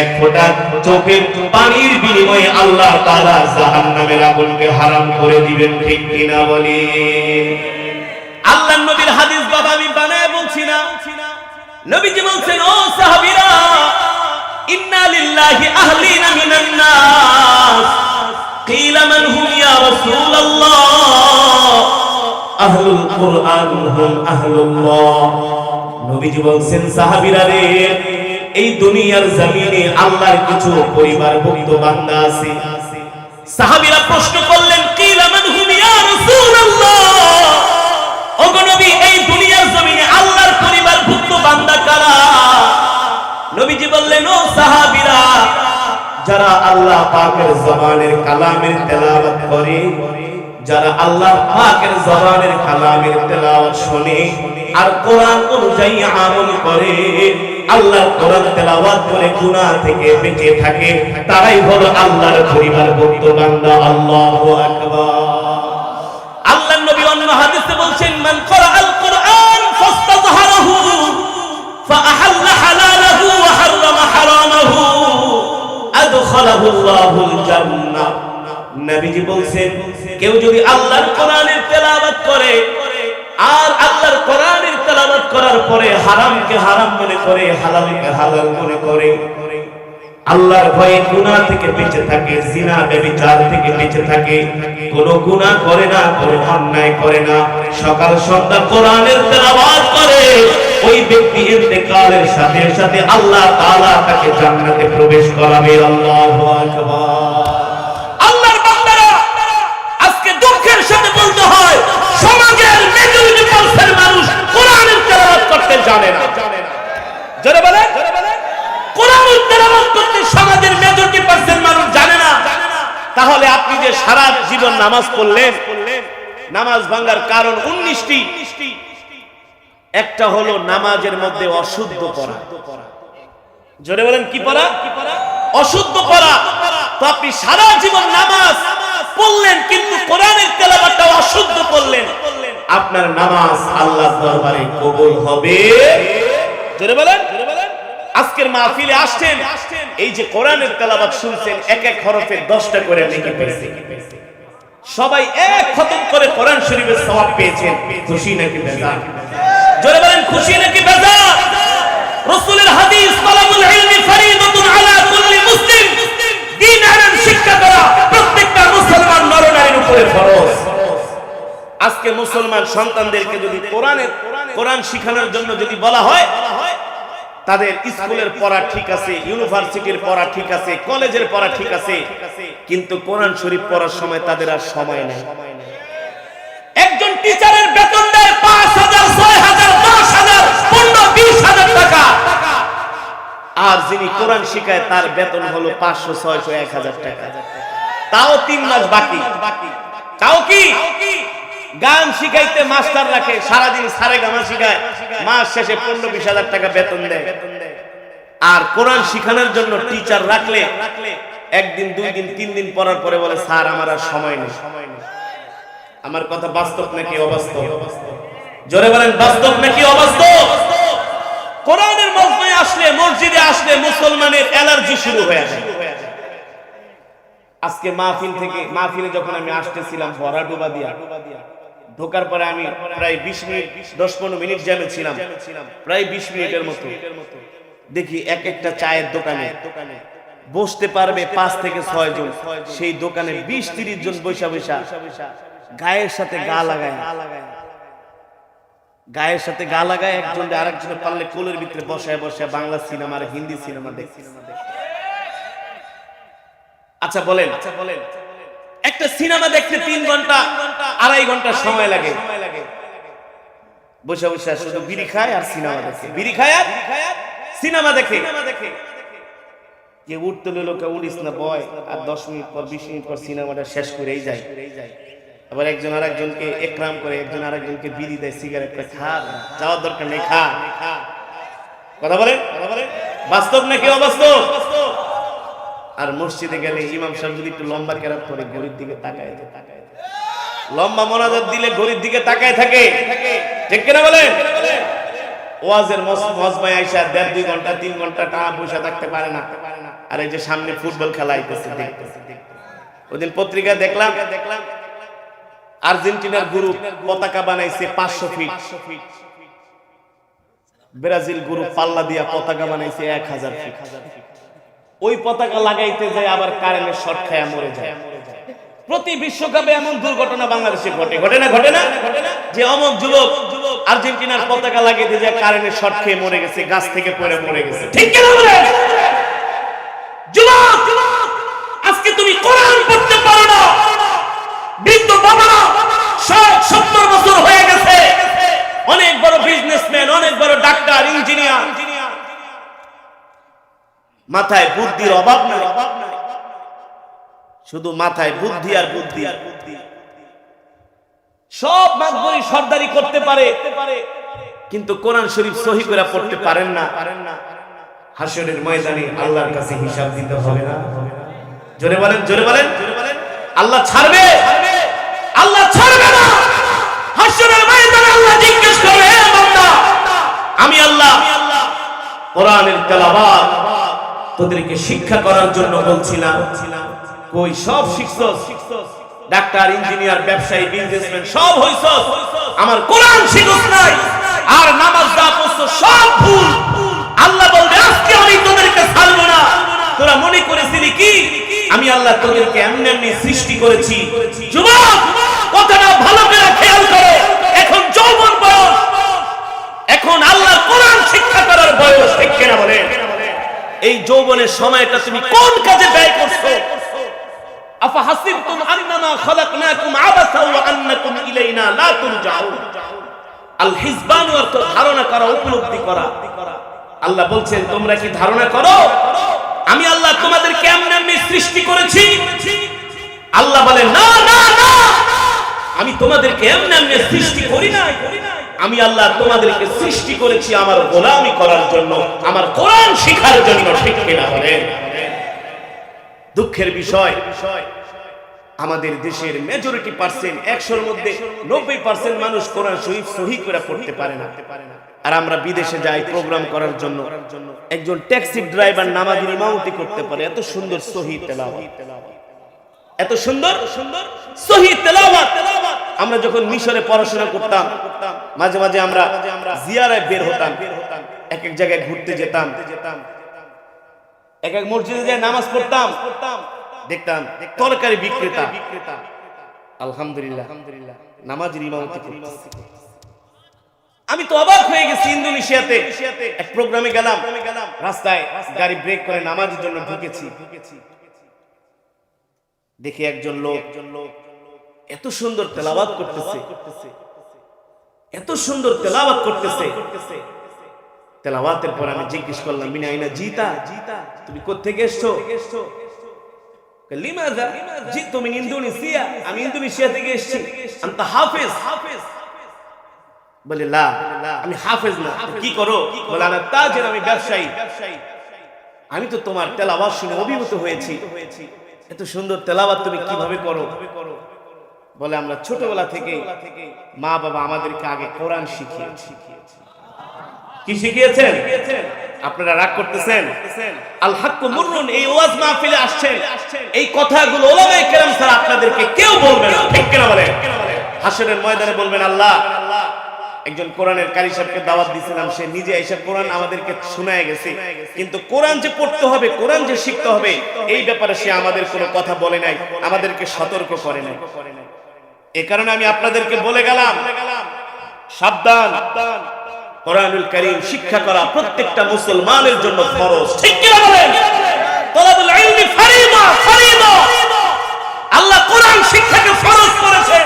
এক ফোঁটা চোখের পানির বিনিময়ে আল্লাহ তাআলা জাহান্নামের আগুনকে হারাম করে দিবেন, ঠিক কিনা বলি? আল্লাহ নবীর হাদিস বাবা আমি বানায় বলছি না। নবীজি বলছেন, ও সাহাবীরা, ইন্না লিল্লাহি মিনান নাস। মান হুম ইয়া রাসূলুল্লাহ। আহলুল কুরআন হুম আহলুল্লাহ। নবীজি বলছেন, সাহাবীরা রে এই দুনিয়ার জমিনে আল্লাহর কিছু পরিবারভুক্ত বান্দা আছে। সাহাবীরা প্রশ্ন করলেন, কিলা মান হুম ইয়া রাসূলুল্লাহ? ওগো নবী, এই দুনিয়ার জমিনে আল্লাহর পরিবারভুক্ত বান্দা কারা? নবীজি বললেন, ও সাহাবীরা, যারা আল্লাহ পাকের জবানের কালামের তেলাওয়াত করে যারা আল্লাহ পাকের জবানের কালামের তেলাওয়াত শুনে আর কোরআন অনুযায়ী আমল করে, আল্লাহ কোরআন তেলাওয়াত করে গুনাহ থেকে বেঁচে থাকে, তারাই হলো আল্লাহর পরিবারভুক্ত বান্দা, আল্লাহু আকবার। আল্লাহ নবী অন্য হাদিসে বলছেন, মান করাআল কুরআন ফাস্তাযহারাহু হালালাহু ওয়া হাররামা হারামাহু আদখালাহু আল্লাহুল জান্নাহ। নবীজি বলছেন, কেউ যদি আল্লাহর কোরআনের তেলাওয়াত করে, আর আল্লাহর কোরআনের তেলাওয়াত করার পরে হারামকে হারাম মনে করে, হালালকে হালাল মনে করে, আল্লাহর ভয়ে গুনাহ থেকে বেঁচে থাকে, জিনা ব্যভিচার থেকে বেঁচে থাকে, কোন গুনাহ করে না, কোন অন্যায় করে না। সকাল সন্ধ্যা কোরআনের তেলাওয়াত করে, ওই ব্যক্তি ইন্তেকালের সাথে সাথে আল্লাহ তাআলা তাকে জান্নাতে প্রবেশ করাবে। আল্লাহু আকবার। জানে না। জানে না? তাহলে আপনি যে সারা জীবন নামাজ পড়লেন, নামাজ ভাঙার কারণ উনিশটি। একটা হলো নামাজের মধ্যে অশুদ্ধ পড়া। জোরে বলেন, কি পড়া? অশুদ্ধ পড়া। তো আপনি সারা জীবন নামাজ পড়লেন, কিন্তু কোরআনের তেলাওয়াতটা অশুদ্ধ করলেন আপনার নামাজ আল্লাহর দরবারে কবুল হবে। জোরে বলেন। আজকের মাহফিলে আসছেন, এই যে কোরআনের তেলাওয়াত শুনছেন, এক এক হরফে 10টা করে নেকি পেয়েছেন সবাই এক খতম করে কোরআন শরীফের সওয়াব পেয়েছেন। খুশি নাকি বেজার? জোরে বলেন, খুশি নাকি বেজার? রাসূলের হাদিস, তালাবুল ইলমি ফরিদাতুন আলা কুল্লি মুসলিম। ইলম শিক্ষা করা প্রত্যেকটা মুসলমান নরনারীর উপরে ফরজ। আজকে মুসলমান সন্তানদেরকে যদি কোরআনের কোরআন শিখানোর জন্য যদি বলা হয়, তাদের স্কুলের পড়া ঠিক আছে, ইউনিভার্সিটির পড়া ঠিক আছে, কলেজের পড়া ঠিক আছে, কিন্তু কোরআন শরীফ পড়ার সময় তাদের আর সময় নেই। একজন টিচারের বেতন দেয় পাঁচ হাজার, ছয় হাজার, দশ হাজার, পনেরো, বিশ হাজার টাকা। আর যিনি কোরআন শিখায়, তার বেতন হলো পাঁচশো, ছয়শো, এক হাজার টাকা। তাও তিন মাস বাকি। তাও কি? গান শিখাইতে মাস্টার রাখে, সারাদিন সারে গামা শিখায়, মাস শেষে পনেরো বিশ হাজার টাকা বেতন দেয়। আর কোরআন শিখানোর জন্য টিচার রাখলে, একদিন, দুই দিন, তিন দিন পড়ার পরে বলে, স্যার, আমার আর সময় নেই। আমার কথা বাস্তব নাকি অবাস্তব? জোরে বলেন, বাস্তব নাকি অবাস্তব? কোরআনের মজমায় আসলে, মসজিদে আসলে মুসলমানের অ্যালার্জি শুরু হয়ে যায়। আজকে মাহফিল থেকে, মাহফিলে যখন আমি আসতেছিলাম, ভরা ডুবা দিয়া ঢোকার পরে আমি প্রায় বিশ মিনিট, দশ পনেরো মিনিট জ্যামে ছিলাম। প্রায় বিশ মিনিটের মতো। দেখি এক একটা চায়ের দোকানে বসতে পারবে পাঁচ থেকে ছয় জন। সেই দোকানে বিশ তিরিশ জন বৈশা বৈশা গায়ের সাথে গা লাগায়। গায়ের সাথে গা লাগায় একজন আরেকজনের পারলে কোলের ভিতরে বসায় বসায় বাংলা সিনেমা আর হিন্দি সিনেমা দেখছে আচ্ছা বলেন আচ্ছা বলেন, একটা সিনেমা দেখতে তিন ঘণ্টা আড়াই ঘণ্টা সময় লাগে। বসে বসে শুধু বিড়ি খায় আর সিনেমা দেখে। বিড়ি খায় আর সিনেমা দেখে। যে উঠতে লোকে উড়িস না বয় আর দশ মিনিট পর বিশ মিনিট পর সিনেমাটা শেষ করেই যায়। আবার একজন আর একজনকে একরাম করে একজন আর একজনকে বিড়ি দেয় সিগারেট করে খা যাওয়ার দরকার নেই খা। কথা বলে কথা বলে বাস্তব নাকি অবাস্তব? আর মসজিদে গেলে ইমাম সাহেব যদি একটু লম্বা কেরাত করে ঘড়ির দিকে তাকায় তাকায়। লম্বা মোনাজাত দিলে ঘড়ির দিকে তাকায় থাকে। ঠিক কিনা বলে ওয়াজের মজমায় আইসা দেড়, দুই ঘণ্টা, তিন ঘণ্টা টাকা পয়সা থাকতে পারে না। আর এই যে সামনে ফুটবল খেলা আইতেছে ওদিন পত্রিকা দেখলাম দেখলাম, আর্জেন্টিনার গ্রুপ পতাকা বানাইছে পাঁচশো ফিট। ব্রাজিল গ্রুপ পাল্লা দিয়া পতাকা বানাইছে এক হাজার ফিট। ওই পতাকা লাগাইতে যায়, আবার কারেন্টের শর্ট খায়া মরে যায়। প্রতি বিশ্বকাপে এমন দুর্ঘটনা বাংলাদেশে ঘটে। ঘটে না ঘটে না? যে অমক যুবক আর্জেন্টিনার পতাকা লাগাইতে যায় কারেন্টের শর্ট খেয়ে মরে গেছে, গাছ থেকে পড়ে মরে গেছে। ঠিক যুবক, আজকে তুমি কোরআন পড়তে পারো না। বৃদ্ধ বাবারা, ষাট, সত্তর বছর হয়ে গেছে। অনেক বড় বিজনেসম্যান অনেক বড় ডাক্তার ইঞ্জিনিয়ার মাথায় বুদ্ধির অভাব নাই। শুধু মাথায় বুদ্ধি আর বুদ্ধি। আর বুদ্ধি সব মাকবরি সর্দারি করতে পারে, কিন্তু কোরআন শরীফ সহি করে পড়তে পারেন না। পারেন না হাসরের ময়দানে আল্লাহর কাছে হিসাব দিতে হবে না। জোরে বলেন জোরে বলেন। আল্লাহ ছাড়বে আল্লাহ ছাড়বে না। হাসরের ময়দানে আল্লাহ জিজ্ঞেস করবে হে বান্দা, আমি আল্লাহ, কোরআনের তেলাওয়াত তোদেরকে শিক্ষা করার জন্য বলছিলাম। কই, সব শিখছস? ডাক্তার, ইঞ্জিনিয়ার, ব্যবসায়ী বিজনেসম্যান সব হইছস। আমার কোরআন শিখছ নাই, আর নামাজ যা পড়ছস সব ভুল। আল্লাহ বলবে, আজকে আমি তোদেরকে ছাড়বো না। তোরা মনে করেছিলি কি? আমি আল্লাহ তোদেরকে এমনি এমনি সৃষ্টি করেছি। যুবক, কথাটা ভালো করে খেয়াল করো। এখন যৌবন বয়স। এখন আল্লাহ কোরআন শিক্ষা করার বয়স, ঠিক কিনা বলেন? এই যৌবনের সময়টা তুমি কোন কাজে ব্যয় করছ? ধারণা আল্লাহ বলছেন, তোমরা কি ধারণা করো? আমি আল্লাহ তোমাদের কেমন এমনি সৃষ্টি করেছি? আল্লাহ বলে না না না। আমি তোমাদেরকে এমন এমনি সৃষ্টি করি নাই। আমি আল্লাহ তোমাদেরকে সৃষ্টি করেছি আমার গোলামি করার জন্য, আমার কোরআন শিখার জন্য, ঠিক কিনা দুঃখের বিষয় আমাদের দেশের মেজরিটি পার্সেন্ট একশোর মধ্যে নব্বই পার্সেন্ট মানুষ কোরআন শহীদ সহি করে পড়তে পারে না। আর আমরা বিদেশে যাই প্রোগ্রাম করার জন্য একজন ট্যাক্সি ড্রাইভার নামাজের ইমামতি করতে পারে। এত সুন্দর সহি তেলাওয়াত। এত সুন্দর সুন্দর সহি তেলাওয়াত। আমরা যখন মিশরে পড়াশোনা করতাম মাঝে মাঝে আমরা জিয়ারায় বের হতাম এক এক জায়গায় ঘুরতে যেতাম। এক এক মসজিদে যায় নামাজ পড়তাম, দেখতাম তরকারি বিক্রেতা। আলহামদুলিল্লাহ, নামাজের ইমামতি করতেছে। আমি তো অবাক হয়ে গেছি ইন্দোনেশিয়াতে। এক প্রোগ্রামে গেলাম, রাস্তায় গাড়ি ব্রেক করে নামাজের জন্য ঢুকেছি। দেখি একজন লোক এত সুন্দর তেলাওয়াত করতেছে। এত সুন্দর তেলাওয়াত করতেছে। তেলাওয়াতের পর আমি জিজ্ঞেস করলাম, মিনা আইনা জিতা? জিতা তুমি কোত্থেকে এসছো? আমি থেকে ব্যবসায়ী। আমি তো তোমার তেলাওয়াত শুনে অভিভূত হয়েছি। এত সুন্দর তেলাওয়াত তুমি কীভাবে করো? বলে, আমরা ছোটবেলা থেকে মা বাবা আমাদেরকে আগে কোরআন শিখিয়েছি। কি শিখিয়েছেন? আপনারা রাগ করতেছেন? আল হাক্কু মুররুন, এই ওয়াজ মাহফিলে আসছেন। এই কথাগুলো ওলামায়ে কেরাম স্যার আপনাদেরকে কেউ বলবে না। ঠিক কিনা বলে হাসরের ময়দানে বলবেন, আল্লাহ, একজন কোরআনের কারি সাহেবকে দাওয়াত দিয়েছিলাম, সে নিজে এসে কোরআন আমাদেরকে শোনায় গেছে। কিন্তু কোরআন যে পড়তে হবে, কোরআন যে শিখতে হবে, এই ব্যাপারে সে আমাদের কোনো কথা বলে নাই, আমাদেরকে সতর্ক করে নাই। এ কারণে আমি আপনাদেরকে বলে গেলাম, সাবধান। কোরআনুল কারীম শিক্ষা করা প্রত্যেকটা মুসলমানের জন্য ফরজ। ঠিক কি বলেন? তলাবুল ইলমি ফরিদা ফরিদা। আল্লাহ কোরআন শিক্ষাকে ফরজ করেছেন।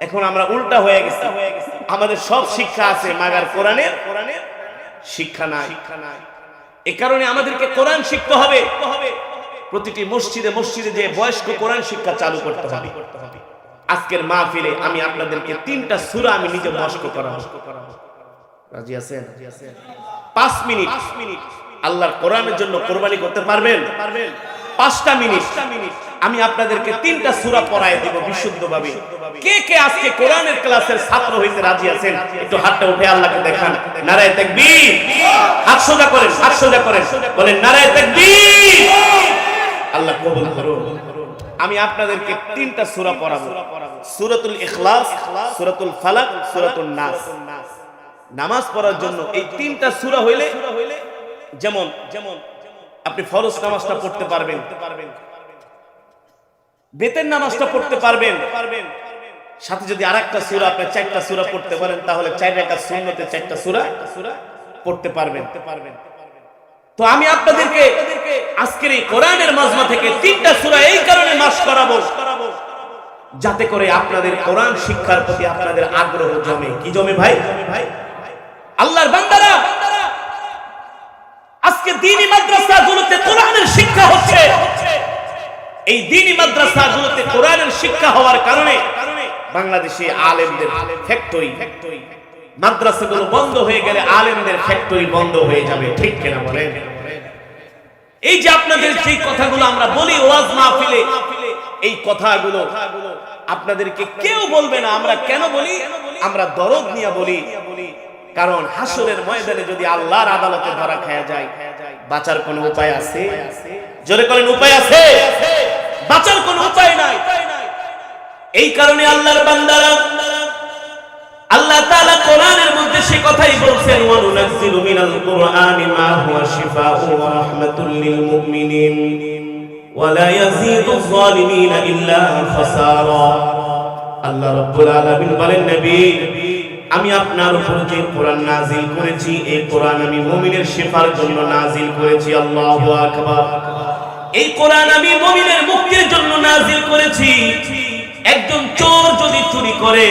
এখন আমরা উল্টা হয়ে গেছি। আমাদের সব শিক্ষা আছে, মাগার কোরআনের কোরআনের শিক্ষা নাই শিক্ষা নাই। এ কারণে আমাদেরকে কোরআন শিখতে হবে। প্রতিটি মসজিদে মসজিদে যে বয়স্ক কোরআন শিক্ষা চালু করতে হবে। আজকের মাহফিলে আমি আপনাদেরকে তিনটা সূরা আমি নিজে মস্ক করাবো। রাজি আছেন? পাঁচ মিনিট। আল্লাহর কোরআনের জন্য কোরবানি করতে পারবেন? পাঁচটা মিনিট। আমি আপনাদেরকে তিনটা সূরা পড়ায় কে কে আজকে কোরআনের ক্লাসের ছাত্র হইতে রাজি আছেন? একটু হাতটা উঠে আল্লাহকে দেখান। নারায়ে তাকবীর। হাত সোজা করেন, হাত সোজা করেন। বলেন, নারায়ে আল্লাহ কবুল করুন। আমি আপনাদেরকে তিনটা সূরা পড়াবো। সূরাতুল ইখলাস, সূরাতুল ফালাক, সূরাতুন নাস। নামাজ পড়ার জন্য এই তিনটা সূরা হইলে, যেমন যেমন, আপনি ফরজ নামাজটা পড়তে পারবেন। বেতের নামাজটা পড়তে পারবেন। সাথে যদি আরেকটা সূরা, আপনি চারটা সূরা পড়তে পারেন, তাহলে চার সুন্নতে চারটা সূরা পড়তে পারবেন পারবেন। তো আমি আপনাদেরকে আজকের এই কোরআনের মাজমা থেকে তিনটা সূরা এই কারণে মাস করাবো। যাতে করে আপনাদের কোরআন শিক্ষার প্রতি আপনাদের আগ্রহ জমে। কি জমে ভাই? আল্লাহর বান্দারা, আজকে দিনী মাদ্রাসাগুলোতে কোরআনের শিক্ষা হচ্ছে। এই দিনী মাদ্রাসাগুলোতে কোরআনের শিক্ষা হওয়ার কারণে বাংলাদেশে আলেমদের ফ্যাক্টরি ফ্যাক্টরি মাদ্রাসাগুলো বন্ধ হয়ে গেলে আলেমদের ফ্যাক্টরি বন্ধ হয়ে যাবে, ঠিক কিনা বলেন? এই যে আপনাদের যে কথাগুলো আমরা বলি ওয়াজ মাহফিলে, এই কথাগুলো আপনাদেরকে কেউ বলবে না, আমরা কেন বলি? আমরা দরদ নিয়ে বলি, কারণ হাসরের ময়দানে যদি আল্লাহর আদালতে ধরা খায়া যায়, বাঁচার কোনো উপায় আছে? জোরে করেন উপায় আছে? বাঁচার কোনো উপায় নাই। এই কারণে আল্লাহর বান্দারা আল্লাহ তাআলা কোরআনের মধ্যে কথাই বলছেন ওয়া নুনাজ্জিলু মিনাল মা হুয়া শিফাউন ওয়া রাহমাতুল লিল মুমিনিন ওয়া লা যালিমিনা ইল্লা খাসারা। আল্লাহ রাব্বুল আলামিন বলেন, নবী, আমি আপনার উপর যে কোরআন নাজিল করেছি, এই কোরআন আমি মুমিনের শিফার জন্য নাজিল করেছি, আল্লাহু আকবার। এই কোরআন আমি মুমিনের মুক্তির জন্য নাজিল করেছি। একজন চোর যদি চুরি করে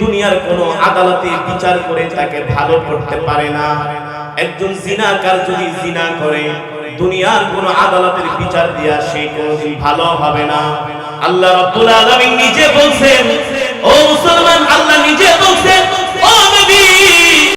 দুনিয়ার কোন আদালতে বিচার করে তাকে ভালো করতে পারে না। একজন জিনাকার যদি জিনা করে, দুনিয়ার কোন আদালতের বিচার দিয়া সে কোনদিন ভালো হবে না। আল্লাহ রাব্বুল আলামিন নিজে বলছেন, ও